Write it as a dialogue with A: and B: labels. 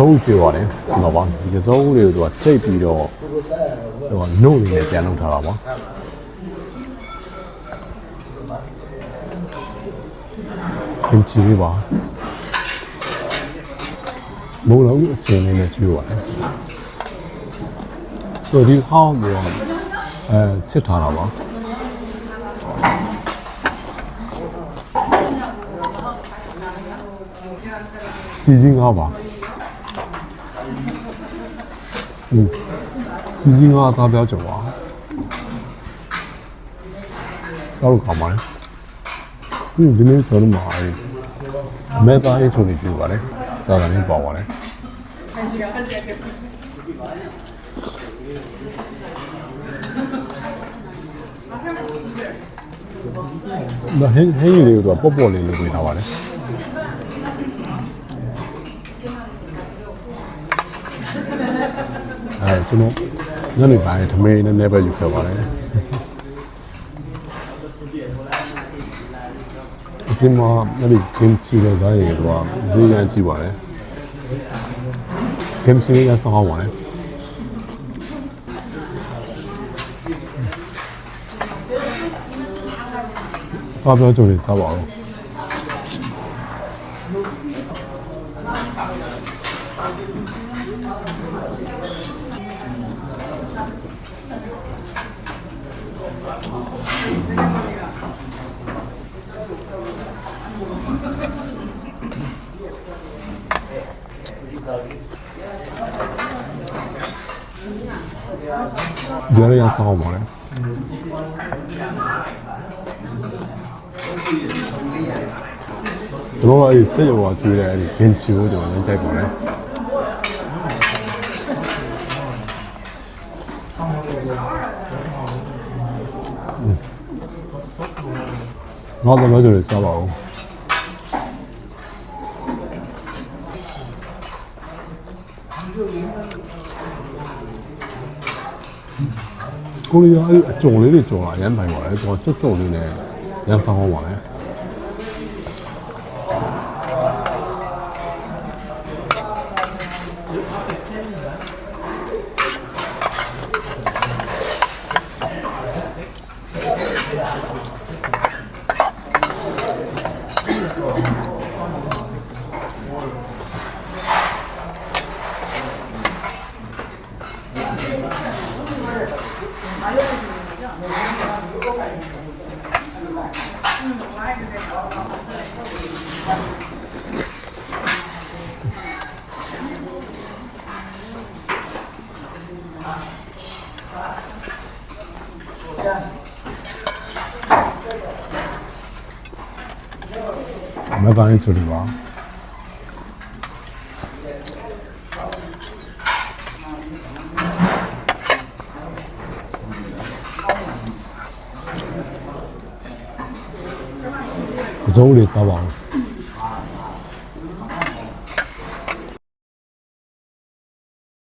A: စုံပြေပါတယ်ဒီမှာပါဒီကစုံလေးကိုသူကချိန်ပြီးတော့ဟိုနှုတ်လေးနဲ့ပြန်လုပ်ထားတာပါ kimchi လေးပါမိုးလုံးအစင်းလေးနဲ့ကျွေးပါတယ်ဆိုဒီဟောင်းပြီးတော့အဲချစ်ထားတာပါဒီစင်းကားပါ 嗯，你啊，大表姐哇，烧肉干嘛呢？嗯，今天烧肉嘛，哎，没把一处理去吧嘞，咋让你包完嘞？那黑黑鱼的多，薄薄的就味道完嘞。 တော့ပေါ့ပေါ့လေးလုပ်ပေးထားပါလေအဲကျွန်တော်ညနေပိုင်းထမင်းနည်းနည်းပဲယူခဲ့ပါတယ်ဒီမှာအဲ့ဒီကင်ချီလေးစားရတော့ဈေးရန်ကြည့်ပါလေကင်ချီလေးကဆောင်းပါလေဘာပြောကြလို့စားပါဦး ဒီရရဆောင်းပါလေကျွန်တော်ကအဲ့စိတ်ရောကျွေးတဲ့အဲ့ဒီဂျ င်ချီကိုကျွန်တော်လည်းကြိုက်ပါလေငါတော့လည်းကြည့်စားပါဦးကိုရီးယားအဲ့အကြုံလေးတွေကြုံလာရမ်းပိုင်ပါလေကျွန်တော်ကျွတ်ကျွတ်လေးနဲ့ရမ်းဆောင်းပါလေ မ တိုင်းဆိုလို့ပါအစိုးလေးစားပါဦး